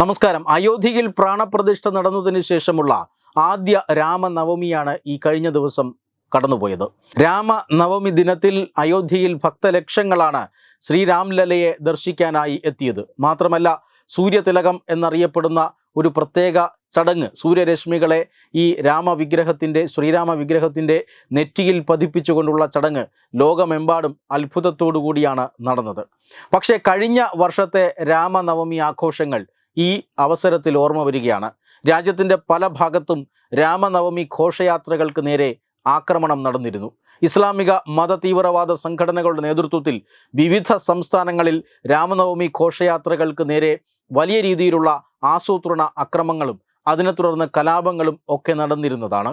നമസ്കാരം. അയോധ്യയിൽ പ്രാണപ്രതിഷ്ഠ നടന്നതിന് ശേഷമുള്ള ആദ്യ രാമനവമിയാണ് ഈ കഴിഞ്ഞ ദിവസം കടന്നുപോയത്. രാമനവമി ദിനത്തിൽ അയോധ്യയിൽ ഭക്തലക്ഷങ്ങളാണ് ശ്രീരാംലലയെ ദർശിക്കാനായി എത്തിയത്. മാത്രമല്ല സൂര്യതിലകം എന്നറിയപ്പെടുന്ന ഒരു പ്രത്യേക ചടങ്ങ് സൂര്യരശ്മികളെ ഈ രാമവിഗ്രഹത്തിന്റെ ശ്രീരാമ വിഗ്രഹത്തിന്റെ നെറ്റിയിൽ പതിപ്പിച്ചുകൊണ്ടുള്ള ചടങ്ങ് ലോകമെമ്പാടും അത്ഭുതത്തോടു കൂടിയാണ് നടന്നത്. പക്ഷേ കഴിഞ്ഞ വർഷത്തെ രാമനവമി ആഘോഷങ്ങൾ ഈ അവസരത്തിൽ ഓർമ്മ വരികയാണ്. രാജ്യത്തിന്റെ പല ഭാഗത്തും രാമനവമി ഘോഷയാത്രകൾക്ക് നേരെ ആക്രമണം നടന്നിരുന്നു. ഇസ്ലാമിക മത തീവ്രവാദ സംഘടനകളുടെ നേതൃത്വത്തിൽ വിവിധ സംസ്ഥാനങ്ങളിൽ രാമനവമി ഘോഷയാത്രകൾക്ക് നേരെ വലിയ രീതിയിലുള്ള ആസൂത്രണ അക്രമങ്ങളും അതിനെ തുടർന്ന് കലാപങ്ങളും ഒക്കെ നടന്നിരുന്നതാണ്.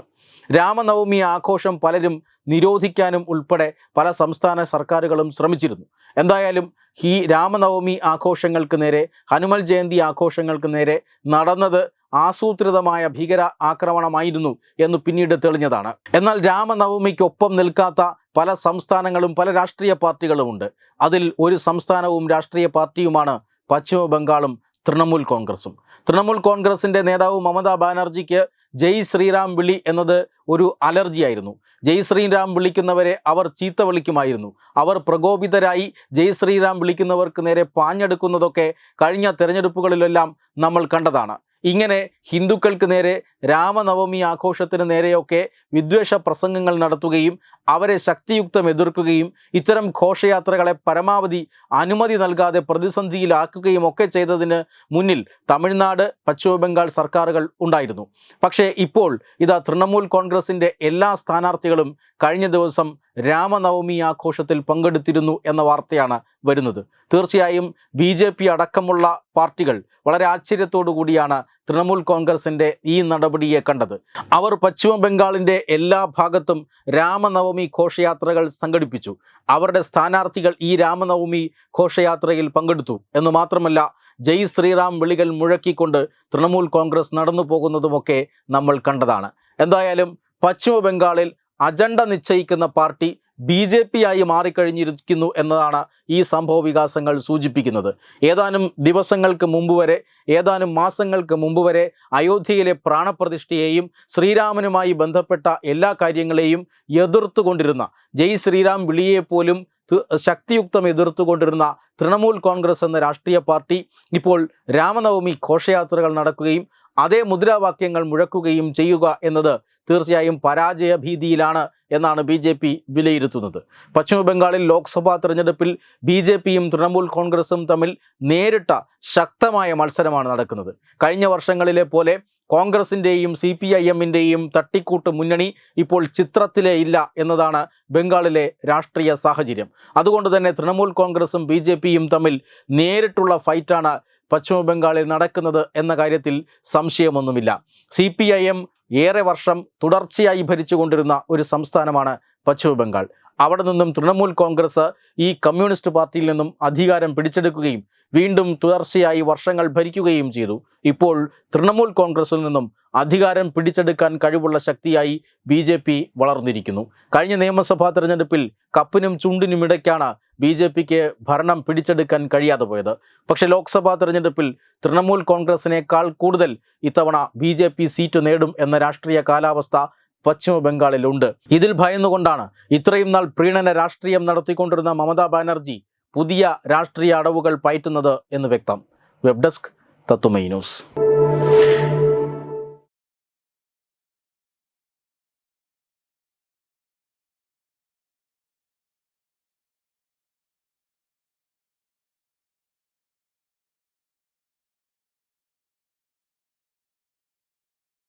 രാമനവമി ആഘോഷം പലരും നിരോധിക്കാനും ഉൾപ്പെടെ പല സംസ്ഥാന സർക്കാരുകളും ശ്രമിച്ചിരുന്നു. എന്തായാലും ഈ രാമനവമി ആഘോഷങ്ങൾക്ക് നേരെ ഹനുമൽ ജയന്തി ആഘോഷങ്ങൾക്ക് നേരെ നടന്നത് ആസൂത്രിതമായ ഭീകര ആക്രമണമായിരുന്നു എന്ന് പിന്നീട് തെളിഞ്ഞതാണ്. എന്നാൽ രാമനവമിക്കൊപ്പം നിൽക്കാത്ത പല സംസ്ഥാനങ്ങളും പല രാഷ്ട്രീയ പാർട്ടികളുമുണ്ട് അതിൽ ഒരു സംസ്ഥാനവും രാഷ്ട്രീയ പാർട്ടിയുമാണ് പശ്ചിമ ബംഗാളും തൃണമൂൽ കോൺഗ്രസും. തൃണമൂൽ കോൺഗ്രസിന്റെ നേതാവ് മമതാ ബാനർജിക്ക് ജയ് ശ്രീറാം വിളി എന്നത് ഒരു അലർജിയായിരുന്നു. ജയ് ശ്രീറാം വിളിക്കുന്നവരെ അവർ ചീത്ത വിളിക്കുമായിരുന്നു. അവർ പ്രകോപിതരായി ജയ് ശ്രീറാം വിളിക്കുന്നവർക്ക് നേരെ പാഞ്ഞെടുക്കുന്നതൊക്കെ കഴിഞ്ഞ തിരഞ്ഞെടുപ്പുകളിലെല്ലാം നമ്മൾ കണ്ടതാണ്. ഇങ്ങനെ ഹിന്ദുക്കൾക്ക് നേരെ രാമനവമി ആഘോഷത്തിന് നേരെയൊക്കെ വിദ്വേഷ പ്രസംഗങ്ങൾ നടത്തുകയും അവരെ ശക്തിയുക്തം എതിർക്കുകയും ഇത്തരം ഘോഷയാത്രകളെ പരമാവധി അനുമതി നൽകാതെ പ്രതിസന്ധിയിലാക്കുകയും ഒക്കെ ചെയ്തതിന് മുന്നിൽ തമിഴ്നാട് പശ്ചിമബംഗാൾ സർക്കാരുകൾ ഉണ്ടായിരുന്നു. പക്ഷേ ഇപ്പോൾ ഇതാ തൃണമൂൽ കോൺഗ്രസിന്റെ എല്ലാ സ്ഥാനാർത്ഥികളും കഴിഞ്ഞ ദിവസം രാമനവമി ആഘോഷത്തിൽ പങ്കെടുത്തിരുന്നു എന്ന വാർത്തയാണ് വരുന്നത്. തീർച്ചയായും ബി അടക്കമുള്ള പാർട്ടികൾ വളരെ ആശ്ചര്യത്തോടു കൂടിയാണ് തൃണമൂൽ കോൺഗ്രസിന്റെ ഈ നടപടിയെ കണ്ടത്. അവർ പശ്ചിമ ബംഗാളിന്റെ എല്ലാ ഭാഗത്തും രാമനവമി ഘോഷയാത്രകൾ സംഘടിപ്പിച്ചു. അവരുടെ സ്ഥാനാർത്ഥികൾ ഈ രാമനവമി ഘോഷയാത്രയിൽ പങ്കെടുത്തു. എന്ന് മാത്രമല്ല ജയ് ശ്രീറാം വിളികൾ മുഴക്കിക്കൊണ്ട് തൃണമൂൽ കോൺഗ്രസ് നടന്നു പോകുന്നതുമൊക്കെ നമ്മൾ കണ്ടതാണ്. എന്തായാലും പശ്ചിമ ബംഗാളിൽ അജണ്ട നിശ്ചയിക്കുന്ന പാർട്ടി ബി ജെ പി ആയി മാറിക്കഴിഞ്ഞിരിക്കുന്നു എന്നതാണ് ഈ സംഭവ വികാസങ്ങൾ സൂചിപ്പിക്കുന്നത്. ഏതാനും ദിവസങ്ങൾക്ക് മുമ്പ് വരെ ഏതാനും മാസങ്ങൾക്ക് മുമ്പ് വരെ അയോധ്യയിലെ പ്രാണപ്രതിഷ്ഠയെയും ശ്രീരാമനുമായി ബന്ധപ്പെട്ട എല്ലാ കാര്യങ്ങളെയും എതിർത്തുകൊണ്ടിരുന്ന ജയ് ശ്രീറാം വിളിയെ പോലും ത്- ശക്തിയുക്തം എതിർത്തുകൊണ്ടിരുന്ന തൃണമൂൽ കോൺഗ്രസ് എന്ന രാഷ്ട്രീയ പാർട്ടി ഇപ്പോൾ രാമനവമി ഘോഷയാത്രകൾ നടക്കുകയും അതേ മുദ്രാവാക്യങ്ങൾ മുഴക്കുകയും ചെയ്യുക എന്നത് തീർച്ചയായും പരാജയ ഭീതിയിലാണ് എന്നാണ് ബി ജെ പി വിലയിരുത്തുന്നത്. പശ്ചിമ ബംഗാളിൽ ലോക്സഭാ തെരഞ്ഞെടുപ്പിൽ ബി ജെ പിയും തൃണമൂൽ കോൺഗ്രസും തമ്മിൽ നേരിട്ട ശക്തമായ മത്സരമാണ് നടക്കുന്നത്. കഴിഞ്ഞ വർഷങ്ങളിലെ പോലെ കോൺഗ്രസിന്റെയും സി പി ഐ എമ്മിന്റെയും തട്ടിക്കൂട്ട് മുന്നണി ഇപ്പോൾ ചിത്രത്തിലേ ഇല്ല എന്നതാണ് ബംഗാളിലെ രാഷ്ട്രീയ സാഹചര്യം. അതുകൊണ്ട് തന്നെ തൃണമൂൽ കോൺഗ്രസും ബി ജെ പിയും തമ്മിൽ നേരിട്ടുള്ള ഫൈറ്റാണ് പശ്ചിമ ബംഗാളിൽ നടക്കുന്നത് എന്ന കാര്യത്തിൽ സംശയമൊന്നുമില്ല. സി പി ഐ എം ഏറെ വർഷം തുടർച്ചയായി ഭരിച്ചുകൊണ്ടിരുന്ന ഒരു സംസ്ഥാനമാണ് പശ്ചിമ ബംഗാൾ. അവിടെ നിന്നും തൃണമൂൽ കോൺഗ്രസ് ഈ കമ്മ്യൂണിസ്റ്റ് പാർട്ടിയിൽ നിന്നും അധികാരം പിടിച്ചെടുക്കുകയും വീണ്ടും തുടർച്ചയായി വർഷങ്ങൾ ഭരിക്കുകയും ചെയ്തു. ഇപ്പോൾ തൃണമൂൽ കോൺഗ്രസിൽ നിന്നും അധികാരം പിടിച്ചെടുക്കാൻ കഴിവുള്ള ശക്തിയായി ബി ജെ പി വളർന്നിരിക്കുന്നു. കഴിഞ്ഞ നിയമസഭാ തെരഞ്ഞെടുപ്പിൽ കപ്പിനും ചുണ്ടിനും ഇടയ്ക്കാണ് ബി ജെ പിക്ക് ഭരണം പിടിച്ചെടുക്കാൻ കഴിയാതെ പോയത്. പക്ഷേ ലോക്സഭാ തെരഞ്ഞെടുപ്പിൽ തൃണമൂൽ കോൺഗ്രസിനേക്കാൾ കൂടുതൽ ഇത്തവണ ബി ജെ പി സീറ്റ് നേടും എന്ന രാഷ്ട്രീയ കാലാവസ്ഥ പശ്ചിമ ബംഗാളിലുണ്ട്. ഇതിൽ ഭയന്നുകൊണ്ടാണ് ഇത്രയും നാൾ പ്രീണന രാഷ്ട്രീയം നടത്തിക്കൊണ്ടിരുന്ന മമതാ ബാനർജി പുതിയ രാഷ്ട്രീയ അടവുകൾ പയറ്റുന്നത് എന്ന് വ്യക്തം. വെബ് ഡെസ്ക് തത്തുമൈ ന്യൂസ്.